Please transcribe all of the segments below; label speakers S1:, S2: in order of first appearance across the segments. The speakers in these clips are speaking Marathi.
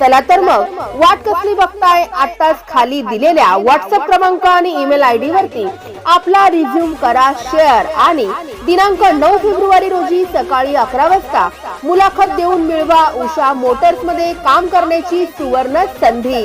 S1: चला तर मग वाट कसली बघताय? आताच खाली दिलेल्या व्हॉट्सअप क्रमांक आणि ईमेल आय डी वरती आपला रिझ्यूम करा शेअर आणि दिनांक नऊ फेब्रुवारी रोजी सकाळी अकरा वाजता मुलाखत देऊन मिळवा उषा मोटर्समध्ये काम करण्याची सुवर्ण संधी.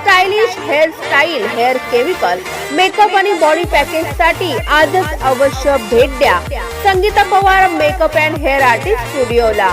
S1: stylish hair style hair chemical makeup आणि बॉडी पॅकेजसाठी आजच अवश्य भेट द्या. Sangeeta Pawar makeup and hair artist स्टुडिओला.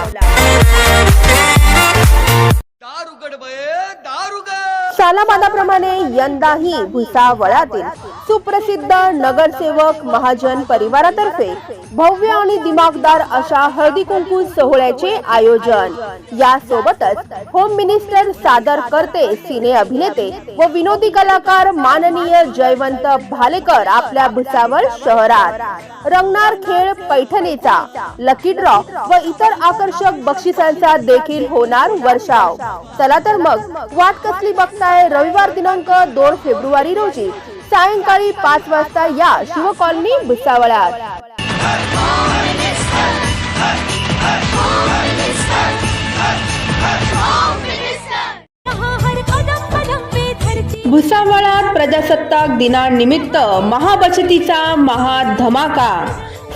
S1: सालाबादाप्रमाणे यंदाही भुसावळातील सुप्रसिद्ध नगरसेवक महाजन परिवारातर्फे भव्य आणि दिमागदार अशा हळदी कुंकू सोहळ्याचे आयोजन. यासोबतच होम मिनिस्टर सादर करते सिने अभिनेते व विनोदी कलाकार माननीय जयवंत भालेकर आपल्या भुसावळ शहरात. रंगणार खेळ पैठणीचा लकी ड्रॉ व इतर आकर्षक बक्षिसांचा देखील होणार वर्षाव. चला तर मग वाट कसली बघताय रविवार दिनांक दोन फेब्रुवारी रोजी? सायंकाळी पाच वाजता या शिव कॉलनी भुसावळात. भुसावळात प्रजासत्ताक दिनानिमित्त महाबचतीचा महाधमाका.